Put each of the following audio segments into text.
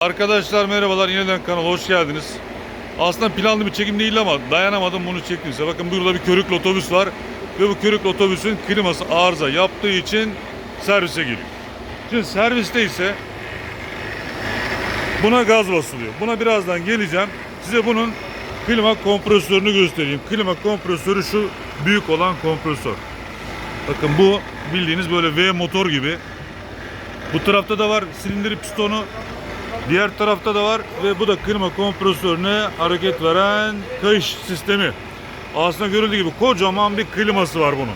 Arkadaşlar merhabalar yeniden kanala hoş geldiniz. Aslında planlı bir çekim değil ama dayanamadım bunu çektim size. Bakın burada bir körüklü otobüs var ve bu körüklü otobüsün kliması arıza yaptığı için servise geliyor. Şimdi serviste ise buna gaz basılıyor. Buna birazdan geleceğim. Size bunun klima kompresörünü göstereyim. Klima kompresörü şu büyük olan kompresör. Bakın bu bildiğiniz böyle V motor gibi. Bu tarafta da var silindir pistonu. Diğer tarafta da var ve bu da klima kompresörüne hareket veren kayış sistemi. Aslında görüldüğü gibi kocaman bir kliması var bunun.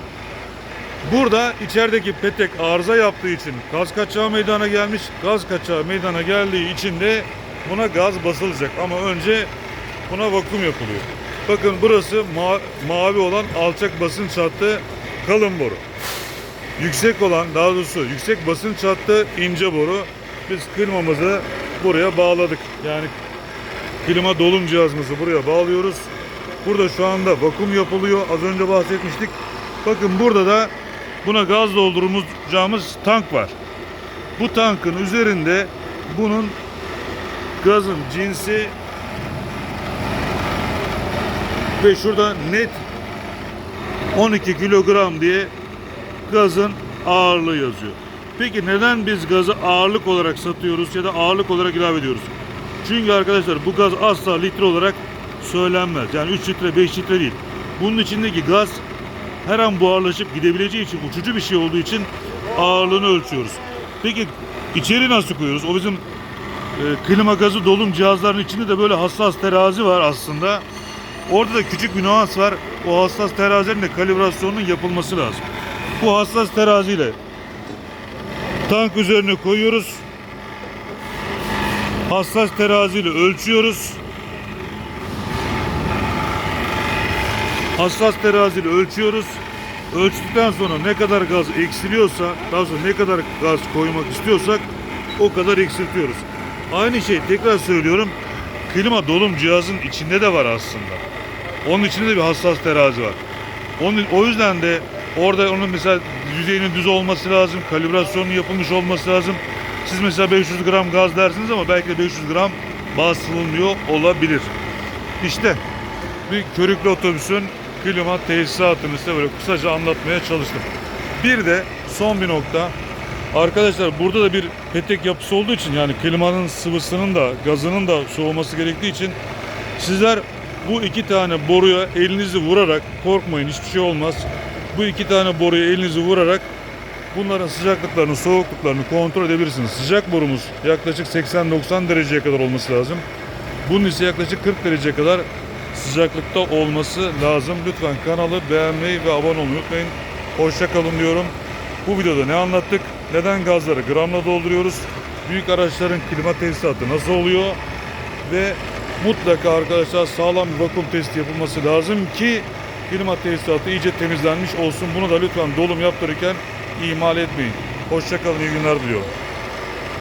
Burada içerideki petek arıza yaptığı için gaz kaçağı meydana gelmiş. Gaz kaçağı meydana geldiği için de buna gaz basılacak ama önce buna vakum yapılıyor. Bakın burası ma- mavi olan alçak basınç hattı kalın boru. Yüksek olan daha doğrusu yüksek basınç hattı ince boru. Biz klimamızı buraya bağladık. Yani klima dolum cihazımızı buraya bağlıyoruz. Burada şu anda vakum yapılıyor. Az önce bahsetmiştik. Bakın burada da buna gaz dolduracağımız tank var. Bu tankın üzerinde bunun gazın cinsi ve şurada net 12 kilogram diye gazın ağırlığı yazıyor. Peki neden biz gazı ağırlık olarak satıyoruz ya da ağırlık olarak ilave ediyoruz? Çünkü arkadaşlar bu gaz asla litre olarak söylenmez. Yani 3 litre 5 litre değil. Bunun içindeki gaz her an buharlaşıp gidebileceği için uçucu bir şey olduğu için ağırlığını ölçüyoruz. Peki içeri nasıl koyuyoruz? O bizim e, klima gazı dolum cihazlarının içinde de böyle hassas terazi var aslında. Orada da küçük bir nüans var. O hassas terazinin de kalibrasyonunun yapılması lazım. Bu hassas teraziyle tank üzerine koyuyoruz. Hassas teraziyle ölçüyoruz. Hassas teraziyle ölçüyoruz. Ölçtükten sonra ne kadar gaz eksiliyorsa, daha sonra ne kadar gaz koymak istiyorsak o kadar eksiltiyoruz. Aynı şey tekrar söylüyorum. Klima dolum cihazın içinde de var aslında. Onun içinde de bir hassas terazi var. Onun, o yüzden de orada onun mesela yüzeyinin düz olması lazım, kalibrasyonun yapılmış olması lazım. Siz mesela 500 gram gaz dersiniz ama belki de 500 gram basılmıyor olabilir. İşte bir körüklü otobüsün klima tesisatını size böyle kısaca anlatmaya çalıştım. Bir de son bir nokta. Arkadaşlar burada da bir petek yapısı olduğu için yani klimanın sıvısının da gazının da soğuması gerektiği için sizler bu iki tane boruya elinizi vurarak korkmayın hiçbir şey olmaz. Bu iki tane boruya elinizi vurarak bunların sıcaklıklarını, soğukluklarını kontrol edebilirsiniz. Sıcak borumuz yaklaşık 80-90 dereceye kadar olması lazım. Bunun ise yaklaşık 40 dereceye kadar sıcaklıkta olması lazım. Lütfen kanalı beğenmeyi ve abone olmayı unutmayın. Hoşça kalın diyorum. Bu videoda ne anlattık? Neden gazları gramla dolduruyoruz? Büyük araçların klima tesisatı nasıl oluyor? Ve mutlaka arkadaşlar sağlam bir vakum testi yapılması lazım ki klima tesisatı iyice temizlenmiş olsun. Bunu da lütfen dolum yaptırırken ihmal etmeyin. Hoşçakalın, iyi günler diliyorum.